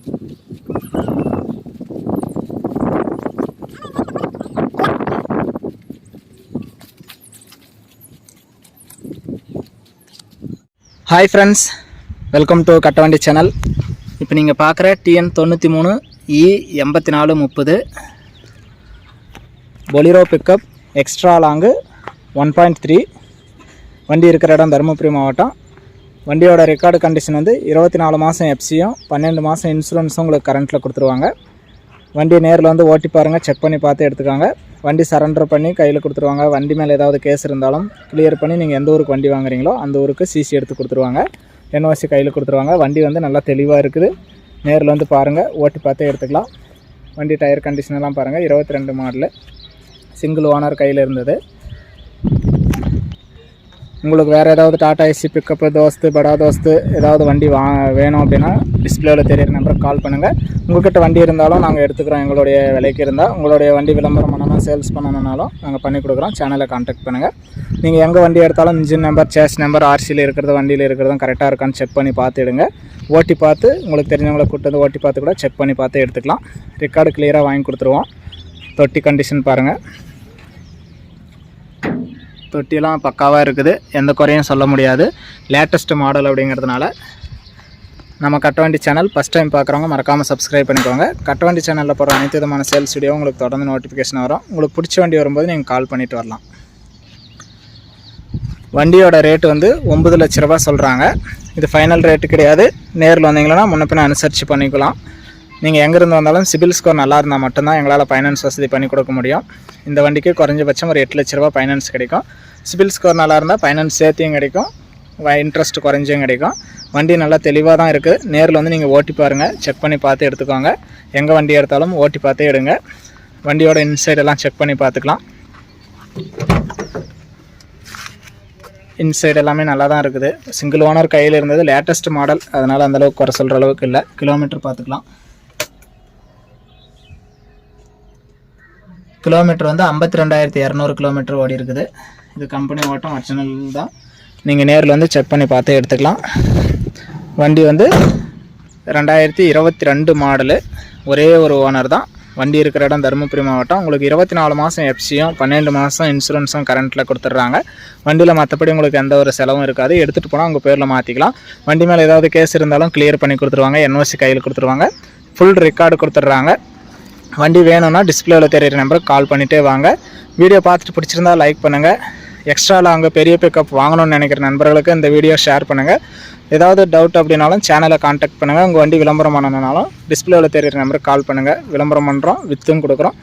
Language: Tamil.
Hi friends welcome to Kattavandi channel இப்போ நீங்கள் பார்க்குற டிஎன் தொண்ணூற்றி மூணு இ எண்பத்தி நாலு முப்பது. Bolero pickup extra long one point three வண்டி இருக்கிற இடம் தருமபுரி மாவட்டம். வண்டியோட ரெக்கார்டு கண்டிஷன் வந்து இருபத்தி நாலு மாதம் எஃப்சியும் பன்னெண்டு மாதம் இன்சூரன்ஸும் உங்களுக்கு கரண்ட்டில் கொடுத்துருவாங்க. வண்டி நேரில் வந்து ஓட்டி பாருங்கள் செக் பண்ணி பார்த்து எடுத்துக்காங்க. வண்டி சரண்டர் பண்ணி கையில் கொடுத்துருவாங்க. வண்டி மேலே ஏதாவது கேஸ் இருந்தாலும் கிளியர் பண்ணி நீங்கள் எந்த ஊருக்கு வண்டி வாங்குறீங்களோ அந்த ஊருக்கு சிசி எடுத்து கொடுத்துருவாங்க. என்ஓசி கையில் கொடுத்துருவாங்க. வண்டி வந்து நல்லா தெளிவாக இருக்குது. நேரில் வந்து பாருங்கள் ஓட்டி பார்த்தே எடுத்துக்கலாம். வண்டி டயர் கண்டிஷனெல்லாம் பாருங்கள் இருபத்தி ரெண்டு மாடலு. சிங்கிள் ஓனர் கையில் இருந்தது. உங்களுக்கு வேறு ஏதாவது டாட்டா ஏசி பிக்கப்பு தோஸ்து படா தோஸ்து ஏதாவது வண்டி வா வேணும் அப்படின்னா டிஸ்பிளேவில் தெரியிற நம்பருக்கு கால் பண்ணுங்கள் உங்கள்கிட்ட வண்டி இருந்தாலும் நாங்கள் எடுத்துக்கிறோம். எங்களுடைய விலைக்கு இருந்தால் உங்களுடைய வண்டி விளம்பரம் பண்ணணும் சேல்ஸ் பண்ணணுன்னாலும் நாங்கள் பண்ணி கொடுக்குறோம். சேனலை காண்டாக்ட் பண்ணுங்கள் நீங்கள் எங்கே வண்டி எடுத்தாலும் இன்ஜின் நம்பர் சேஸ் நம்பர் ஆர்சியில் இருக்கிறது வண்டியில் இருக்கிறதும் கரெக்டாக இருக்கான்னு செக் பண்ணி பார்த்துடுங்க ஓட்டி பார்த்து உங்களுக்கு தெரிஞ்சவங்களை கூட்டு வந்து ஓட்டி பார்த்து கூட செக் பண்ணி பார்த்து எடுத்துக்கலாம். ரெக்கார்டு கிளியராக வாங்கி கொடுத்துருவோம். தொட்டி கண்டிஷன் பாருங்கள் தொட்டியெல்லாம் பக்காவாக இருக்குது. எந்த குறையும் சொல்ல முடியாது. லேட்டஸ்ட் மாடல் அப்படிங்கிறதுனால நம்ம கட்டவண்டி சேனல் ஃபஸ்ட் டைம் பார்க்குறவங்க மறக்காமல் சப்ஸ்கிரைப் பண்ணிக்கோங்க. கட்டவண்டி சேனலில் போகிற அனைத்து விதமான சேல்ஸ் வீடியோ உங்களுக்கு தொடர்ந்து நோட்டிஃபிகேஷன் வரும். உங்களுக்கு பிடிச்ச வண்டி வரும்போது நீங்கள் கால் பண்ணிட்டு வரலாம். வண்டியோட ரேட்டு வந்து ஒம்பது லட்ச ரூபா சொல்கிறாங்க இது ஃபைனல் ரேட்டு கிடையாது. நேரில் வந்தீங்கன்னா முன்ன பின்ன அனுசரித்து பண்ணிக்கலாம். நீங்கள் எங்கேருந்து வந்தாலும் சிபில் ஸ்கோர் நல்லா இருந்தால் மட்டும்தான் எங்களால் ஃபைனான்ஸ் வசதி பண்ணி கொடுக்க முடியும். இந்த வண்டிக்கு குறைஞ்சபட்சம் ஒரு எட்டு லட்ச ரூபா ஃபைனான்ஸ் கிடைக்கும். சிபில் ஸ்கோர் நல்லா இருந்தால் ஃபைனான்ஸ் சேர்த்தியும் கிடைக்கும். இன்ட்ரெஸ்ட் குறைஞ்சும் கிடைக்கும். வண்டி நல்லா தெளிவாக தான் இருக்குது நேரில் வந்து நீங்கள் ஓட்டி பாருங்கள் செக் பண்ணி பார்த்து எடுத்துக்கோங்க. எங்கே வண்டி எடுத்தாலும் ஓட்டி பார்த்தே எடுங்க. வண்டியோட இன்சைடெல்லாம் செக் பண்ணி பார்த்துக்கலாம். இன்சைடு எல்லாமே நல்லா தான் இருக்குது. சிங்கிள் ஓனர் கையில் இருந்தது லேட்டஸ்ட் மாடல் அதனால் அந்தளவுக்கு குறை சொல்கிற அளவுக்கு இல்லை. கிலோமீட்டர் பார்த்துக்கலாம். கிலோமீட்டர் வந்து ஐம்பத்தி ரெண்டாயிரத்தி இரநூறு கிலோமீட்டர் ஓடி இருக்குது. இது கம்பெனி ஓட்டம் ஒரிஜினல் தான். நீங்கள் நேரில் வந்து செக் பண்ணி பார்த்து எடுத்துக்கலாம். வண்டி வந்து ரெண்டாயிரத்தி இருபத்தி ரெண்டு மாடலு ஒரே ஒரு ஓனர் தான். வண்டி இருக்கிற இடம் தருமபுரி மாவட்டம். உங்களுக்கு இருபத்தி நாலு மாதம் எஃப்சியும் பன்னெண்டு மாதம் இன்சூரன்ஸும் கரண்ட்டில் கொடுத்துட்றாங்க. வண்டியில் மற்றபடி உங்களுக்கு எந்த ஒரு செலவும் இருக்காது. எடுத்துகிட்டு போனால் உங்கள் பேரில் மாற்றிக்கலாம் வண்டி மேலே ஏதாவது கேஸ் இருந்தாலும் கிளியர் பண்ணி கொடுத்துருவாங்க. என்ஓசி கையில் கொடுத்துருவாங்க. ஃபுல் ரெக்கார்டு கொடுத்துட்றாங்க. வண்டி வேணும்னா டிஸ்பிளேவில் தெரியிற நம்பருக்கு கால் பண்ணிகிட்டே வாங்க. வீடியோ பார்த்துட்டு பிடிச்சிருந்தா லைக் பண்ணுங்கள் எக்ஸ்ட்ராவில் அங்கே பெரிய பிக்கப் வாங்கணும்னு நினைக்கிற நண்பர்களுக்கு இந்த வீடியோ ஷேர் பண்ணுங்கள் ஏதாவது டவுட் அப்படின்னாலும் சேனலை காண்டாக்ட் பண்ணுங்கள் உங்கள் வண்டி விளம்பரம் பண்ணணுனாலும் டிஸ்பிளேவில் தெரியிற நம்பருக்கு கால் பண்ணுங்கள் விளம்பரம் பண்ணுறோம் வித்தும் கொடுக்குறோம்.